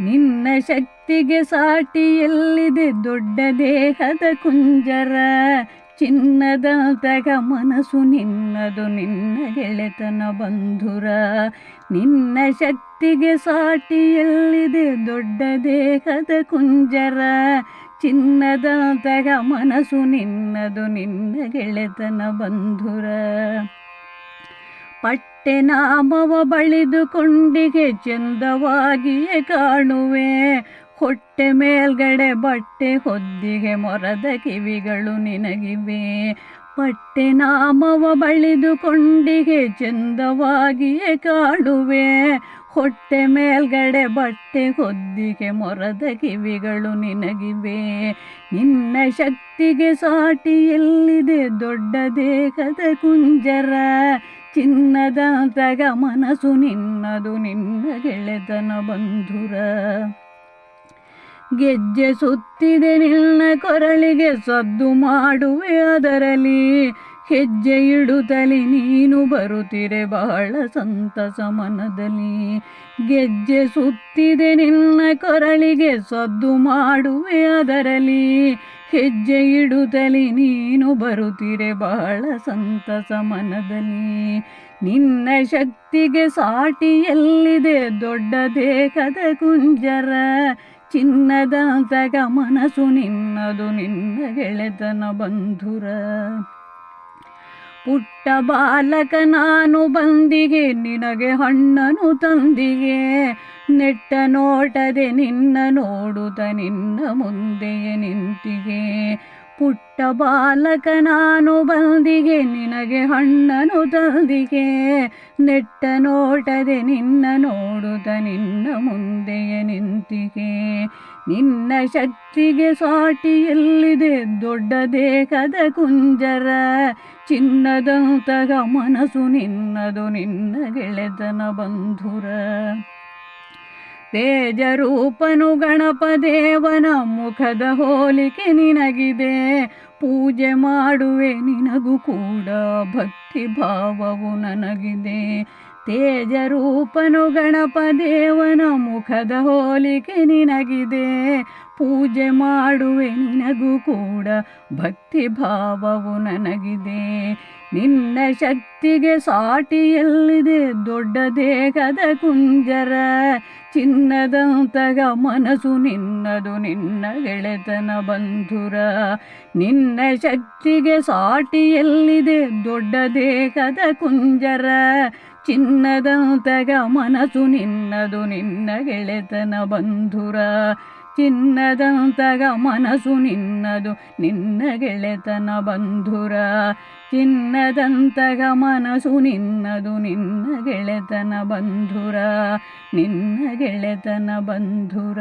ನಿನ್ನ ಶಕ್ತಿಗೆ ಸಾಟಿಯಲ್ಲಿದೆ ದೊಡ್ಡ ದೇಹದ ಕುಂಜರ. ಚಿನ್ನದಂತಗ ಮನಸ್ಸು ನಿನ್ನದು ನಿನ್ನ ಗೆಳೆತನ ಬಂಧುರ. ನಿನ್ನ ಶಕ್ತಿಗೆ ಸಾಟಿಯಲ್ಲಿದೆ ದೊಡ್ಡ ದೇಹದ ಕುಂಜರ. ಚಿನ್ನದಂತಗ ಮನಸ್ಸು ನಿನ್ನದು ನಿನ್ನ ಗೆಳೆತನ ಬಂಧುರ. ಪಟ್ಟೆ ನಾಮವ ಬಳಿದುಕೊಂಡಿಗೆ ಚಂದವಾಗಿಯೇ ಕಾಣುವೆ. ಹೊಟ್ಟೆ ಮೇಲ್ಗಡೆ ಬಟ್ಟೆ ಹೊದ್ದಿಗೆ ಮೊರದ ಕಿವಿಗಳು ನಿನಗಿವೆ. ಪಟ್ಟೆ ನಾಮವ ಬಳಿದುಕೊಂಡಿಗೆ ಚಂದವಾಗಿಯೇ ಕಾಣುವೆ. ಹೊಟ್ಟೆ ಮೇಲ್ಗಡೆ ಬಟ್ಟೆ ಹೊದ್ದಿಗೆ ಮೊರದ ಕಿವಿಗಳು ನಿನಗಿವೆ. ನಿನ್ನ ಶಕ್ತಿಗೆ ಸಾಟಿ ಎಲ್ಲಿದೆ ದೊಡ್ಡ ದೇಹದ ಕುಂಜರ. ಚಿನ್ನದಂತಗ ಮನಸ್ಸು ನಿನ್ನದು ನಿನ್ನ ಗೆಳೆತನ ಬಂಧುರ. ಗೆಜ್ಜೆ ಸುತ್ತಿದೆ ನಿನ್ನ ಕೊರಳಿಗೆ ಸದ್ದು ಮಾಡುವೆ ಅದರಲ್ಲಿ. ಹೆಜ್ಜೆ ಇಡುತ್ತಲಿ ನೀನು ಬರುತ್ತಿರೆ ಬಹಳ ಸಂತಸ ಮನದಲ್ಲಿ. ಗೆಜ್ಜೆ ಸುತ್ತಿದೆ ನಿನ್ನ ಕೊರಳಿಗೆ ಸದ್ದು ಮಾಡುವೆ ಅದರಲ್ಲಿ. ಹೆಜ್ಜೆ ಇಡುತ್ತಲಿ ನೀನು ಬರುತ್ತಿರೆ ಬಹಳ ಸಂತಸ ಮನದಲ್ಲಿ. ನಿನ್ನ ಶಕ್ತಿಗೆ ಸಾಟಿ ಎಲ್ಲಿದೆ ದೊಡ್ಡ ದೇಹದ ಕುಂಜರ ಚಿನ್ನದಂತಗ ಮನಸ್ಸು ನಿನ್ನದು ನಿನ್ನ ಗೆಳೆತನ ಬಂಧುರ. ಪುಟ್ಟ ಬಾಲಕ ನಾನು ಬಂದಿಗೆ, ನಿನಗೆ ಹಣ್ಣನು ತಂದಿಗೆ. ನೆಟ್ಟ ನೋಟದೆ ನಿನ್ನ ನೋಡುತ್ತ ನಿನ್ನ ಮುಂದೆಯೇ ನಿಂತಿಗೆ. ಪುಟ್ಟ ಬಾಲಕ ನಾನು ಬಂದಿಗೆ, ನಿನಗೆ ಹಣ್ಣನು ತಂದಿಗೆ. ನೆಟ್ಟ ನೋಟದೆ ನಿನ್ನ ನೋಡುತ್ತ ನಿನ್ನ ಮುಂದೆಯೇ ನಿಂತಿಗೆ. ನಿನ್ನ ಶಕ್ತಿಗೆ ಸಾಟಿ ಎಲ್ಲಿದೆ ದೊಡ್ಡ ದೇಹದ ಕುಂಜರ. ಚಿನ್ನದಂತಗ ಮನಸ್ಸು ನಿನ್ನದು ನಿನ್ನ ಗೆಳೆತನ ಬಂಧುರ. ತೇಜರೂಪನು ಗಣಪ ದೇವನ ಮುಖದ ಹೋಲಿಕೆ ನಿನಗಿದೆ. ಪೂಜೆ ಮಾಡುವೆ ನಿನಗೂ ಕೂಡ ಭಕ್ತಿ ಭಾವವು ನನಗಿದೆ. ತೇಜರೂಪನು ಗಣಪ ದೇವನ ಮುಖದ ಹೋಲಿಕೆ ನಿನಗಿದೆ. ಪೂಜೆ ಮಾಡುವೆ ನಿನಗೂ ಕೂಡ ಭಕ್ತಿ ಭಾವವು ನನಗಿದೆ. ನಿನ್ನ ಶಕ್ತಿಗೆ ಸಾಟಿಯಲ್ಲಿದೆ ದೊಡ್ಡ ದೇಹದ ಕುಂಜರ. ಚಿನ್ನದಂತಗ ಮನಸ್ಸು ನಿನ್ನದು ನಿನ್ನ ಗೆಳೆತನ ಬಂಧುರ. ನಿನ್ನ ಶಕ್ತಿಗೆ ಸಾಟಿಯಲ್ಲಿದೆ ದೊಡ್ಡ ದೇಹದ ಕುಂಜರ. ಚಿನ್ನದಂತಗ ಮನಸ್ಸು ನಿನ್ನದು ನಿನ್ನ ಗೆಳೆತನ ಬಂಧುರ. ಚಿನ್ನದಂತಗ ಮನಸ್ಸು ನಿನ್ನದು, ನಿನ್ನ ಗೆಳೆತನ ಬಂಧುರ. ಚಿನ್ನದಂತಗ ಮನಸ್ಸು ನಿನ್ನದು, ನಿನ್ನ ಗೆಳೆತನ ಬಂಧುರ, ನಿನ್ನ ಗೆಳೆತನ ಬಂಧುರ.